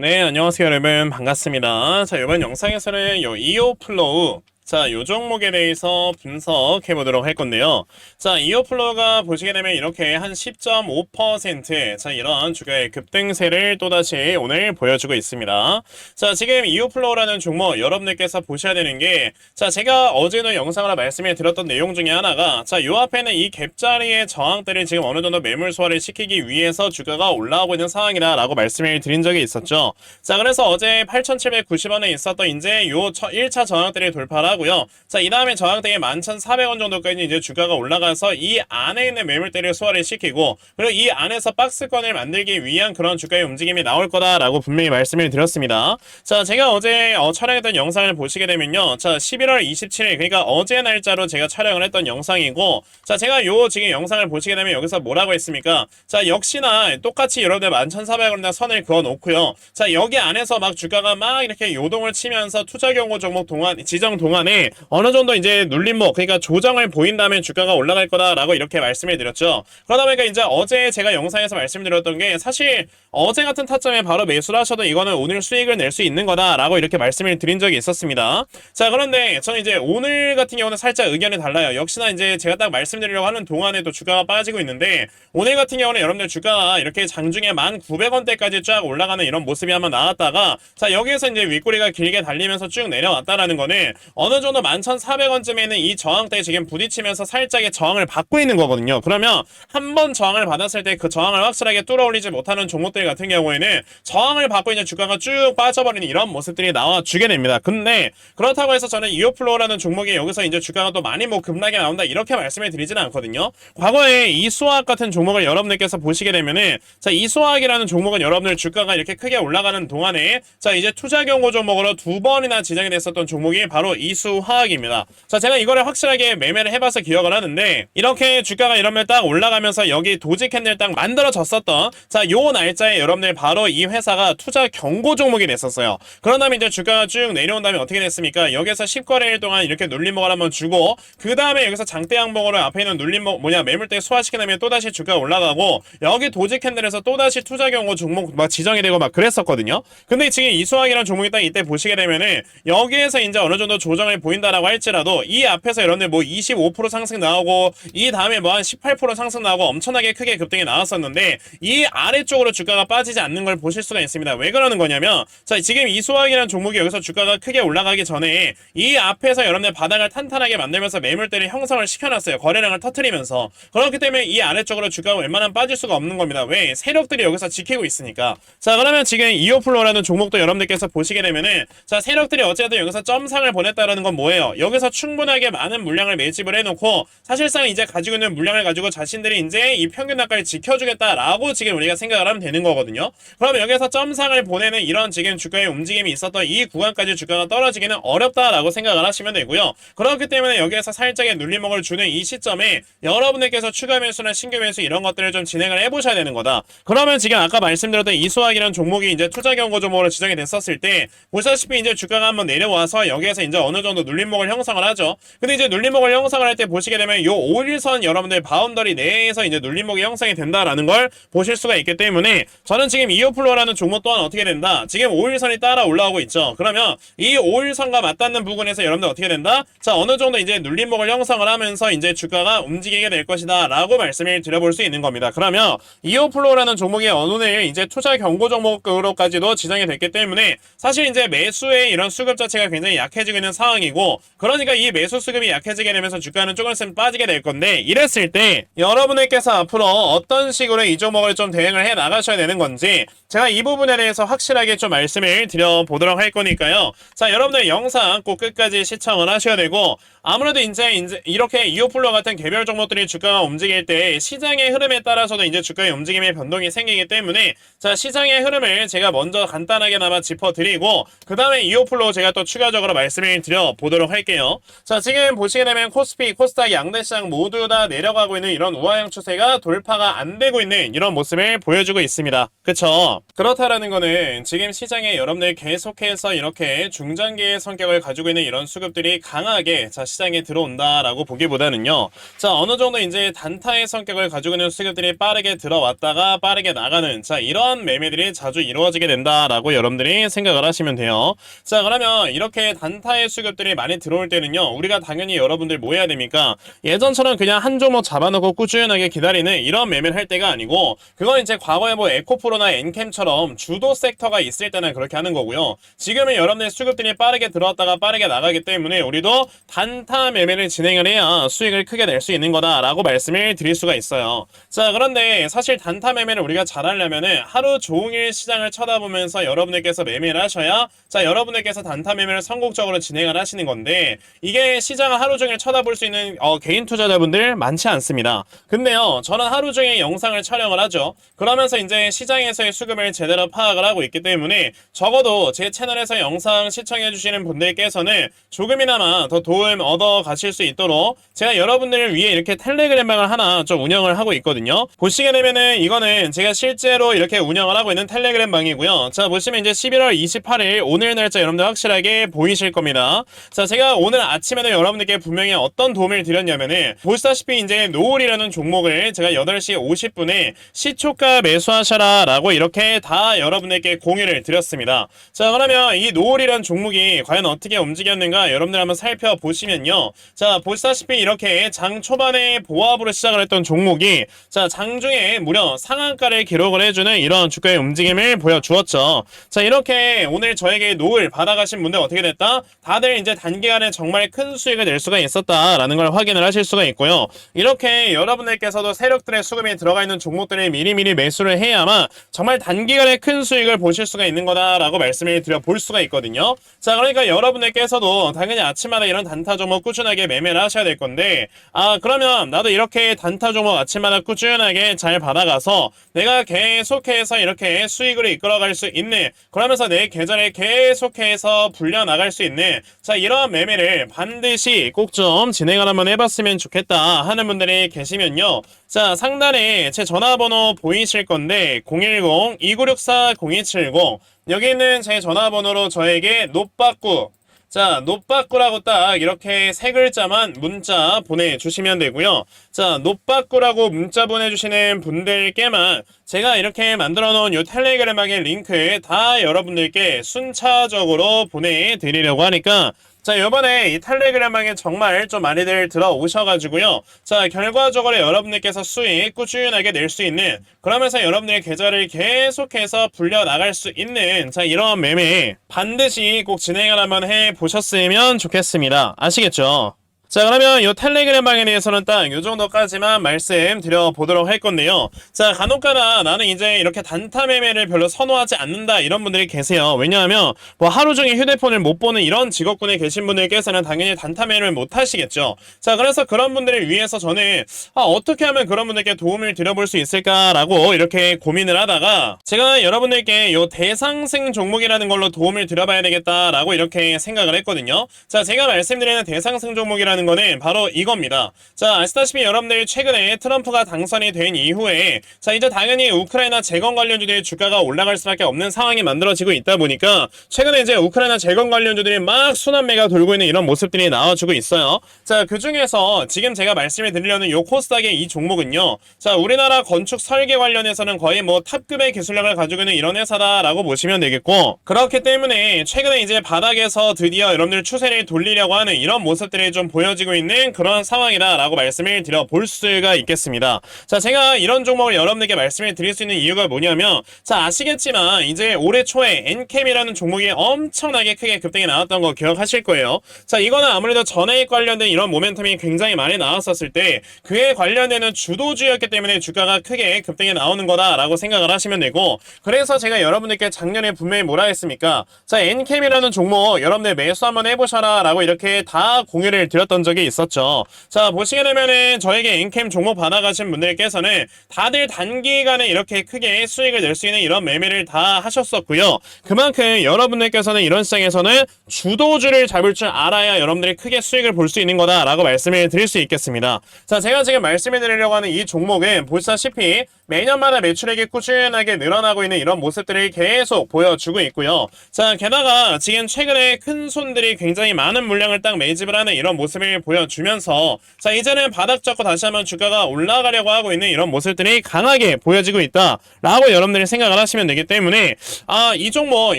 네, 안녕하세요, 여러분. 반갑습니다. 자, 이번 영상에서는 요 이오 플로우, 자, 요 종목에 대해서 분석해 보도록 할 건데요. 자, 이오플로우가 보시게 되면 이렇게 한 10.5% 자, 이런 주가의 급등세를 또다시 오늘 보여주고 있습니다. 자, 지금 이오플로우라는 종목 여러분들께서 보셔야 되는 게 자, 제가 어제도 영상으로 말씀을 드렸던 내용 중에 하나가 자, 요 앞에는 이 갭자리의 저항대를 지금 어느 정도 매물 소화를 시키기 위해서 주가가 올라오고 있는 상황이다라고 말씀을 드린 적이 있었죠. 자, 그래서 어제 8,790원에 있었던 이제 요 1차 저항대를 돌파를 하고요. 자, 이 다음에 저항대에 11,400원 정도까지 이제 주가가 올라가서 이 안에 있는 매물대를 소화를 시키고 그리고 이 안에서 박스권을 만들기 위한 그런 주가의 움직임이 나올 거다라고 분명히 말씀을 드렸습니다. 자, 제가 어제 어, 촬영했던 영상을 보시게 되면요. 자, 11월 27일 그러니까 어제 날짜로 제가 촬영을 했던 영상이고 자, 제가 요 지금 영상을 보시게 되면 여기서 뭐라고 했습니까? 자, 역시나 똑같이 여러분들 11,400원이나 선을 그어 놓고요. 자, 여기 안에서 막 주가가 막 이렇게 요동을 치면서 투자 경고 종목 동안 지정 동안에 어느 정도 이제 눌림목 그러니까 조정을 보인 다음에 주가가 올라갈 거다라고 이렇게 말씀을 드렸죠. 그러다 보니까 이제 어제 제가 영상에서 말씀드렸던 게 사실 어제 같은 타점에 바로 매수를 하셔도 이거는 오늘 수익을 낼 수 있는 거다라고 이렇게 말씀을 드린 적이 있었습니다. 자, 그런데 저는 이제 오늘 같은 경우는 살짝 의견이 달라요. 역시나 이제 제가 딱 말씀드리려고 하는 동안에 또 주가가 빠지고 있는데 오늘 같은 경우는 여러분들 주가가 이렇게 장중에 1,900원대까지 쫙 올라가는 이런 모습이 한번 나왔다가 자, 여기에서 이제 윗꼬리가 길게 달리면서 쭉 내려왔다라는 거는 어느 정도 11,400원쯤에는 이 저항대에 지금 부딪히면서 살짝의 저항을 받고 있는 거거든요. 그러면 한 번 저항을 받았을 때 그 저항을 확실하게 뚫어올리지 못하는 종목들 같은 경우에는 저항을 받고 있는 주가가 쭉 빠져버리는 이런 모습들이 나와 주게 됩니다. 근데 그렇다고 해서 저는 이오플로우라는 종목이 여기서 이제 주가가 또 많이 뭐 급락이 나온다 이렇게 말씀을 드리지는 않거든요. 과거에 이 수학 같은 종목을 여러분들께서 보시게 되면은 자 이 수학이라는 종목은 여러분들 주가가 이렇게 크게 올라가는 동안에 자 이제 투자 경고 종목으로 두 번이나 지정이 됐었던 종목이 바로 이 수화학입니다. 자 제가 이거를 확실하게 매매를 해봐서 기억을 하는데 이렇게 주가가 이러면 딱 올라가면서 여기 도지 캔들 딱 만들어졌었던 자 요 날짜에 여러분들 바로 이 회사가 투자 경고 종목이 됐었어요. 그런 다음에 이제 주가가 쭉 내려온 다음에 어떻게 됐습니까? 여기서 10거래일 동안 이렇게 눌림목을 한번 주고 그 다음에 여기서 장대 항목으로 앞에 있는 눌림목 뭐냐 매물대 소화시키면 또다시 주가가 올라가고 여기 도지 캔들에서 또다시 투자 경고 종목 막 지정이 되고 막 그랬었거든요. 근데 지금 이수학이라는 종목이 딱 이때 보시게 되면은 여기에서 이제 어느 정도 조정을 보인다라고 할지라도 이 앞에서 여러분들 뭐 25% 상승 나오고 이 다음에 뭐 한 18% 상승 나오고 엄청나게 크게 급등이 나왔었는데 이 아래쪽으로 주가가 빠지지 않는 걸 보실 수가 있습니다. 왜 그러는 거냐면 자 지금 이수학이라는 종목이 여기서 주가가 크게 올라가기 전에 이 앞에서 여러분들 바닥을 탄탄하게 만들면서 매물대를 형성을 시켜놨어요. 거래량을 터트리면서 그렇기 때문에 이 아래쪽으로 주가가 웬만하면 빠질 수가 없는 겁니다. 왜? 세력들이 여기서 지키고 있으니까. 자 그러면 지금 이오플로라는 종목도 여러분들께서 보시게 되면은 자 세력들이 어쨌든 여기서 점상을 보냈다라는 건 뭐예요? 여기서 충분하게 많은 물량을 매집을 해놓고 사실상 이제 가지고 있는 물량을 가지고 자신들이 이제 이 평균 단가를 지켜주겠다라고 지금 우리가 생각을 하면 되는 거거든요. 그러면 여기서 점상을 보내는 이런 지금 주가의 움직임이 있었던 이 구간까지 주가가 떨어지기는 어렵다라고 생각을 하시면 되고요. 그렇기 때문에 여기에서 살짝의 눌림목을 주는 이 시점에 여러분들께서 추가 매수나 신규 매수 이런 것들을 좀 진행을 해보셔야 되는 거다. 그러면 지금 아까 말씀드렸던 이수학이라는 종목이 이제 투자 경고 종목으로 지정이 됐었을 때 보시다시피 이제 주가가 한번 내려와서 여기에서 이제 어느 정도 눌림목을 형성을 하죠. 근데 이제 눌림목을 형성을 할 때 보시게 되면 요 5일선 여러분들 바운더리 내에서 이제 눌림목이 형성이 된다라는 걸 보실 수가 있기 때문에 저는 지금 이오플로라는 종목 또한 어떻게 된다? 지금 5일선이 따라 올라오고 있죠. 그러면 이 5일선과 맞닿는 부분에서 여러분들 어떻게 된다? 자 어느 정도 이제 눌림목을 형성을 하면서 이제 주가가 움직이게 될 것이다 라고 말씀을 드려볼 수 있는 겁니다. 그러면 이오플로라는 종목이 오늘 이제 투자 경고 종목으로까지도 지정이 됐기 때문에 사실 이제 매수의 이런 수급 자체가 굉장히 약해지고 있는 상황이 고 그러니까 이 매수 수급이 약해지게 되면서 주가는 조금 있으면 빠지게 될 건데 이랬을 때 여러분들께서 앞으로 어떤 식으로 이 종목을 좀 대응을 해 나가셔야 되는 건지 제가 이 부분에 대해서 확실하게 좀 말씀을 드려보도록 할 거니까요. 자, 여러분들 영상 꼭 끝까지 시청을 하셔야 되고 아무래도 이제, 이제 이렇게 이오플로 같은 개별 종목들이 주가가 움직일 때 시장의 흐름에 따라서도 이제 주가의 움직임의 변동이 생기기 때문에 자, 시장의 흐름을 제가 먼저 간단하게나마 짚어드리고 그 다음에 이오플로 제가 또 추가적으로 말씀을 드려 드려보도록 할게요. 자, 지금 보시게 되면 코스피, 코스닥 양대 시장 모두 다 내려가고 있는 이런 우하형 추세가 돌파가 안 되고 있는 이런 모습을 보여주고 있습니다. 그쵸? 그렇다라는 거는 지금 시장에 여러분들 계속해서 이렇게 중장기의 성격을 가지고 있는 이런 수급들이 강하게 자, 시장에 들어온다라고 보기보다는요. 자, 어느 정도 이제 단타의 성격을 가지고 있는 수급들이 빠르게 들어왔다가 빠르게 나가는 자, 이러한 매매들이 자주 이루어지게 된다라고 여러분들이 생각을 하시면 돼요. 자, 그러면 이렇게 단타의 수급들 이 많이 들어올 때는요. 우리가 당연히 여러분들 뭐 해야 됩니까? 예전처럼 그냥 한 종목 잡아놓고 꾸준하게 기다리는 이런 매매를 할 때가 아니고 그건 이제 과거에 뭐 에코프로나 엔캠처럼 주도 섹터가 있을 때는 그렇게 하는 거고요. 지금은 여러분들 수급들이 빠르게 들어왔다가 빠르게 나가기 때문에 우리도 단타 매매를 진행을 해야 수익을 크게 낼 수 있는 거다라고 말씀을 드릴 수가 있어요. 자, 그런데 사실 단타 매매를 우리가 잘하려면은 하루 종일 시장을 쳐다보면서 여러분들께서 매매를 하셔야 자, 여러분들께서 단타 매매를 성공적으로 진행을 하시는 건데 이게 시장을 하루 종일 쳐다볼 수 있는 어, 개인 투자자분들 많지 않습니다. 근데요, 저는 하루 종일 영상을 촬영을 하죠. 그러면서 이제 시장에서의 수급을 제대로 파악을 하고 있기 때문에 적어도 제 채널에서 영상 시청해주시는 분들께서는 조금이나마 더 도움 얻어 가실 수 있도록 제가 여러분들을 위해 이렇게 텔레그램 방을 하나 좀 운영을 하고 있거든요. 보시게 되면은 이거는 제가 실제로 이렇게 운영을 하고 있는 텔레그램 방이고요. 자, 보시면 이제 11월 28일 오늘 날짜 여러분들 확실하게 보이실 겁니다. 자, 제가 오늘 아침에도 여러분들께 분명히 어떤 도움을 드렸냐면은 보시다시피 이제 노을이라는 종목을 제가 8시 50분에 시초가 매수하셔라 라고 이렇게 다 여러분들께 공유를 드렸습니다. 자, 그러면 이 노을이라는 종목이 과연 어떻게 움직였는가 여러분들 한번 살펴보시면요. 자, 보시다시피 이렇게 장 초반에 보합으로 시작을 했던 종목이 자, 장중에 무려 상한가를 기록을 해주는 이런 주가의 움직임을 보여주었죠. 자, 이렇게 오늘 저에게 노을 받아가신 분들 어떻게 됐다? 다들 이제 단기간에 정말 큰 수익을 낼 수가 있었다라는 걸 확인을 하실 수가 있고요. 이렇게 여러분들께서도 세력들의 수급이 들어가 있는 종목들을 미리미리 매수를 해야만 정말 단기간에 큰 수익을 보실 수가 있는 거다라고 말씀을 드려 볼 수가 있거든요. 자, 그러니까 여러분들께서도 당연히 아침마다 이런 단타 종목 꾸준하게 매매를 하셔야 될 건데, 아, 그러면 나도 이렇게 단타 종목 아침마다 꾸준하게 잘 받아가서 내가 계속해서 이렇게 수익을 이끌어갈 수 있는, 그러면서 내 계좌를 계속해서 불려나갈 수 있는, 자, 이러한 매매를 반드시 꼭 좀 진행을 한번 해봤으면 좋겠다 하는 분들이 계시면요. 자, 상단에 제 전화번호 보이실 건데, 010-2964-0270. 여기 있는 제 전화번호로 저에게 노빠꾸 자, 노빠꾸라고 딱 이렇게 세 글자만 문자 보내주시면 되고요. 자, 노빠꾸라고 문자 보내주시는 분들께만 제가 이렇게 만들어 놓은 요 텔레그램방의 링크 다 여러분들께 순차적으로 보내드리려고 하니까 자, 요번에 이 텔레그램방에 정말 좀 많이들 들어오셔가지고요. 자, 결과적으로 여러분들께서 수익 꾸준하게 낼 수 있는, 그러면서 여러분들의 계좌를 계속해서 불려나갈 수 있는, 자, 이러한 매매 반드시 꼭 진행을 한번 해 보셨으면 좋겠습니다. 아시겠죠? 자 그러면 이 텔레그램 방에 대해서는 딱 요 정도까지만 말씀드려 보도록 할 건데요. 자 간혹가다 나는 이제 이렇게 단타 매매를 별로 선호하지 않는다 이런 분들이 계세요. 왜냐하면 뭐 하루 종일 휴대폰을 못 보는 이런 직업군에 계신 분들께서는 당연히 단타 매매를 못 하시겠죠. 자 그래서 그런 분들을 위해서 저는 아, 어떻게 하면 그런 분들께 도움을 드려볼 수 있을까라고 이렇게 고민을 하다가 제가 여러분들께 요 대상승 종목이라는 걸로 도움을 드려봐야 되겠다라고 이렇게 생각을 했거든요. 자 제가 말씀드리는 대상승 종목이라는 거는 바로 이겁니다. 자, 아시다시피 여러분들 최근에 트럼프가 당선이 된 이후에 자, 이제 당연히 우크라이나 재건 관련주들의 주가가 올라갈 수밖에 없는 상황이 만들어지고 있다 보니까 최근에 이제 우크라이나 재건 관련주들이 막 순환매가 돌고 있는 이런 모습들이 나와주고 있어요. 자, 그 중에서 지금 제가 말씀을 드리려는 요 코스닥의 이 종목은요. 자, 우리나라 건축 설계 관련해서는 거의 뭐 탑급의 기술력을 가지고 있는 이런 회사다라고 보시면 되겠고 그렇기 때문에 최근에 이제 바닥에서 드디어 여러분들 추세를 돌리려고 하는 이런 모습들이 좀 보여 보여지고 있는 그런 상황이다라고 말씀을 드려 볼 수가 있겠습니다. 자, 제가 이런 종목을 여러분들께 말씀을 드릴 수 있는 이유가 뭐냐면, 자, 아시겠지만, 이제 올해 초에 엔캠이라는 종목이 엄청나게 크게 급등이 나왔던 거 기억하실 거예요. 자, 이거는 아무래도 전해액 관련된 이런 모멘텀이 굉장히 많이 나왔었을 때, 그에 관련되는 주도주였기 때문에 주가가 크게 급등이 나오는 거다라고 생각을 하시면 되고, 그래서 제가 여러분들께 작년에 분명히 뭐라 했습니까? 자, 엔캠이라는 종목 여러분들 매수 한번 해보셔라 라고 이렇게 다 공유를 드렸던 올렸던 적이 있었죠. 자, 보시게 되면은 저에게 인캠 종목 받아가신 분들께서는 다들 단기간에 이렇게 크게 수익을 낼 수 있는 이런 매매를 다 하셨었고요. 그만큼 여러분들께서는 이런 시장에서는 주도주를 잡을 줄 알아야 여러분들이 크게 수익을 볼 수 있는 거다라고 말씀을 드릴 수 있겠습니다. 자, 제가 지금 말씀을 드리려고 하는 이 종목은 보시다시피 매년마다 매출액이 꾸준하게 늘어나고 있는 이런 모습들을 계속 보여주고 있고요. 자, 게다가 지금 최근에 큰 손들이 굉장히 많은 물량을 딱 매집을 하는 이런 모습을 보여주면서 자, 이제는 바닥 잡고 다시 한번 주가가 올라가려고 하고 있는 이런 모습들이 강하게 보여지고 있다라고 여러분들이 생각을 하시면 되기 때문에 아, 이 종목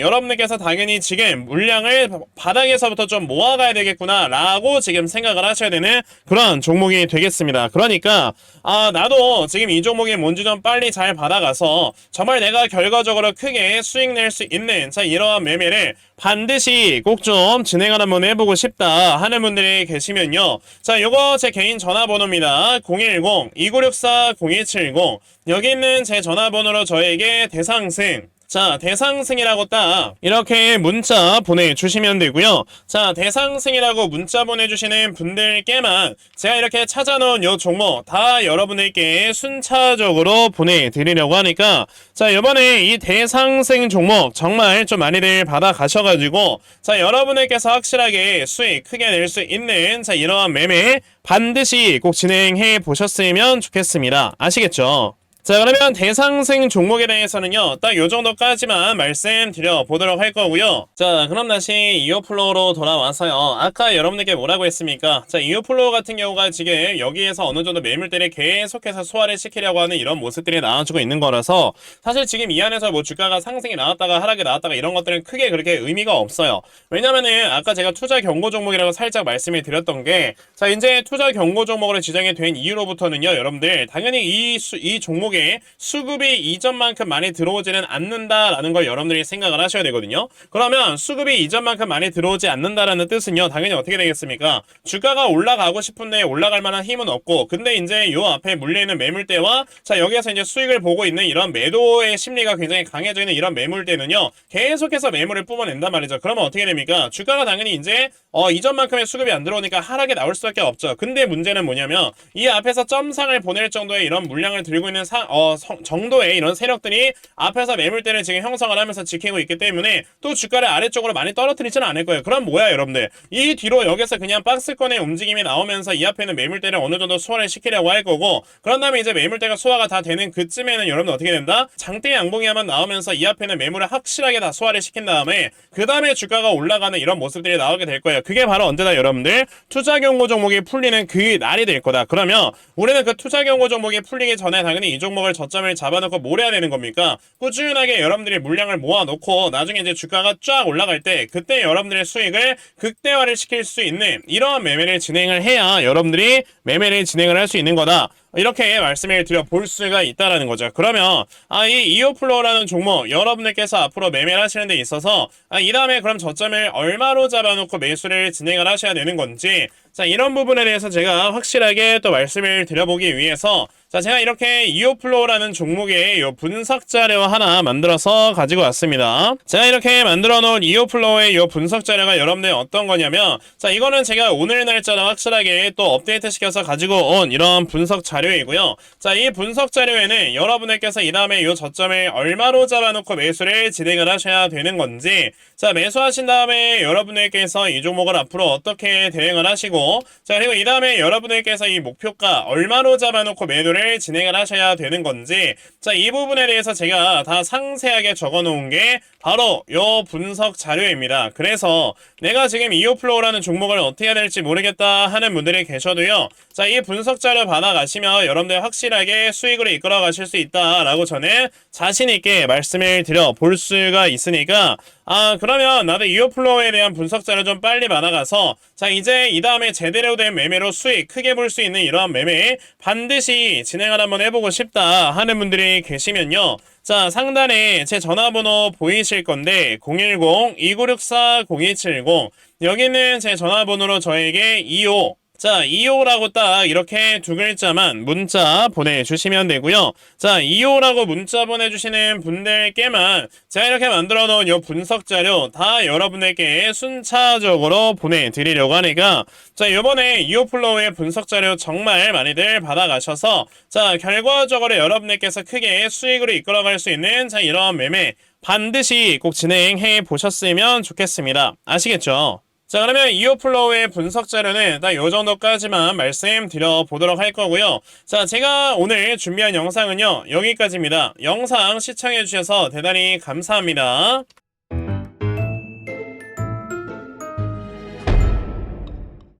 여러분들께서 당연히 지금 물량을 바닥에서부터 좀 모아가야 되겠구나라고 지금 생각을 하셔야 되는 그런 종목이 되겠습니다. 그러니까 아, 나도 지금 이 종목이 뭔지 좀 빨리 잘 받아가서 정말 내가 결과적으로 크게 수익 낼 수 있는 자 이러한 매매를 반드시 꼭 좀 진행을 한번 해보고 싶다 하는 분들이 계시면요. 자, 요거 제 개인 전화번호입니다. 010-2964-0170 여기 있는 제 전화번호로 저에게 대상승 자, 대상승이라고 딱 이렇게 문자 보내주시면 되고요. 자, 대상승이라고 문자 보내주시는 분들께만 제가 이렇게 찾아놓은 요 종목 다 여러분들께 순차적으로 보내드리려고 하니까 자, 이번에 이 대상승 종목 정말 좀 많이들 받아가셔가지고 자, 여러분들께서 확실하게 수익 크게 낼 수 있는 자, 이러한 매매 반드시 꼭 진행해 보셨으면 좋겠습니다. 아시겠죠? 자 그러면 대상승 종목에 대해서는요 딱 요 정도까지만 말씀드려 보도록 할 거고요. 자 그럼 다시 이어플로우로 돌아와서요. 아까 여러분들께 뭐라고 했습니까? 자 이어플로우 같은 경우가 지금 여기에서 어느 정도 매물대를 계속해서 소화를 시키려고 하는 이런 모습들이 나와주고 있는 거라서 사실 지금 이 안에서 뭐 주가가 상승이 나왔다가 하락이 나왔다가 이런 것들은 크게 그렇게 의미가 없어요. 왜냐면은 아까 제가 투자 경고 종목이라고 살짝 말씀을 드렸던 게 자 이제 투자 경고 종목으로 지정이 된 이후로부터는요 여러분들 당연히 이, 수, 이 종목 종목에 수급이 이전만큼 많이 들어오지는 않는다라는 걸 여러분들이 생각을 하셔야 되거든요. 그러면 수급이 이전만큼 많이 들어오지 않는다라는 뜻은요. 당연히 어떻게 되겠습니까? 주가가 올라가고 싶은데 올라갈 만한 힘은 없고 근데 이제 요 앞에 물려있는 매물대와 자 여기에서 이제 수익을 보고 있는 이런 매도의 심리가 굉장히 강해져 있는 이런 매물대는요. 계속해서 매물을 뿜어낸단 말이죠. 그러면 어떻게 됩니까? 주가가 당연히 이제 어, 이전만큼의 수급이 안 들어오니까 하락이 나올 수밖에 없죠. 근데 문제는 뭐냐면 이 앞에서 점상을 보낼 정도의 이런 물량을 들고 있는 사, 어, 성, 정도의 이런 세력들이 앞에서 매물대를 지금 형성을 하면서 지키고 있기 때문에 또 주가를 아래쪽으로 많이 떨어뜨리지는 않을 거예요. 그럼 뭐야 여러분들 이 뒤로 여기서 그냥 박스권의 움직임이 나오면서 이 앞에는 매물대를 어느 정도 소화를 시키려고 할 거고 그런 다음에 이제 매물대가 소화가 다 되는 그쯤에는 여러분들 어떻게 된다? 장대 양봉이 한번 나오면서 이 앞에는 매물을 확실하게 다 소화를 시킨 다음에 그 다음에 주가가 올라가는 이런 모습들이 나오게 될 거예요. 그게 바로 언제다 여러분들 투자 경고 종목이 풀리는 그 날이 될 거다. 그러면 우리는 그 투자 경고 종목이 풀리기 전에 당연히 이 종목 을 저점을 잡아놓고 뭘 해야 되는 겁니까? 꾸준하게 여러분들이 물량을 모아놓고 나중에 이제 주가가 쫙 올라갈 때 그때 여러분들의 수익을 극대화를 시킬 수 있는 이러한 매매를 진행을 해야 여러분들이 매매를 진행을 할 수 있는 거다. 이렇게 말씀을 드려 볼 수가 있다라는 거죠. 그러면 아, 이 이오플로어라는 종목 여러분들께서 앞으로 매매를 하시는 데 있어서 아, 이 다음에 그럼 저점을 얼마로 잡아놓고 매수를 진행을 하셔야 되는 건지 자 이런 부분에 대해서 제가 확실하게 또 말씀을 드려보기 위해서 자 제가 이렇게 이오플로어라는 종목의 요 분석 자료 하나 만들어서 가지고 왔습니다. 제가 이렇게 만들어 놓은 이오플로어의 요 분석 자료가 여러분들 어떤 거냐면 자 이거는 제가 오늘 날짜로 확실하게 또 업데이트 시켜서 가지고 온 이런 분석 자료이고요. 자 이 분석 자료에는 여러분들께서 이 다음에 요 저점을 얼마로 잡아놓고 매수를 진행을 하셔야 되는 건지 자 매수하신 다음에 여러분들께서 이 종목을 앞으로 어떻게 대응을 하시고 자 그리고 이 다음에 여러분들께서 이 목표가 얼마로 잡아놓고 매도를 진행을 하셔야 되는 건지 자 이 부분에 대해서 제가 다 상세하게 적어 놓은 게 바로 요 분석 자료입니다. 그래서 내가 지금 이오플로우라는 종목을 어떻게 해야 될지 모르겠다 하는 분들이 계셔도요. 자, 이 분석 자료 받아가시면 여러분들 확실하게 수익으로 이끌어 가실 수 있다라고 저는 자신 있게 말씀을 드려 볼 수가 있으니까 아 그러면 나도 이어플로우에 대한 분석 자료 좀 빨리 받아가서 자 이제 이 다음에 제대로 된 매매로 수익 크게 볼 수 있는 이러한 매매 반드시 진행을 한번 해보고 싶다 하는 분들이 계시면요. 자 상단에 제 전화번호 보이실 건데 010-2964-0270 여기는 제 전화번호로 저에게 25 자, 2호라고 딱 이렇게 두 글자만 문자 보내주시면 되고요. 자, 2호라고 문자 보내주시는 분들께만 제가 이렇게 만들어 놓은 요 분석 자료 다 여러분에게 순차적으로 보내드리려고 하니까 자, 요번에 2호 플로우의 분석 자료 정말 많이들 받아가셔서 자, 결과적으로 여러분들께서 크게 수익으로 이끌어갈 수 있는 자, 이런 매매 반드시 꼭 진행해 보셨으면 좋겠습니다. 아시겠죠? 자 그러면 이오 플로우의 분석 자료는 딱요 정도까지만 말씀드려 보도록 할 거고요. 자 제가 오늘 준비한 영상은요 여기까지입니다. 영상 시청해 주셔서 대단히 감사합니다.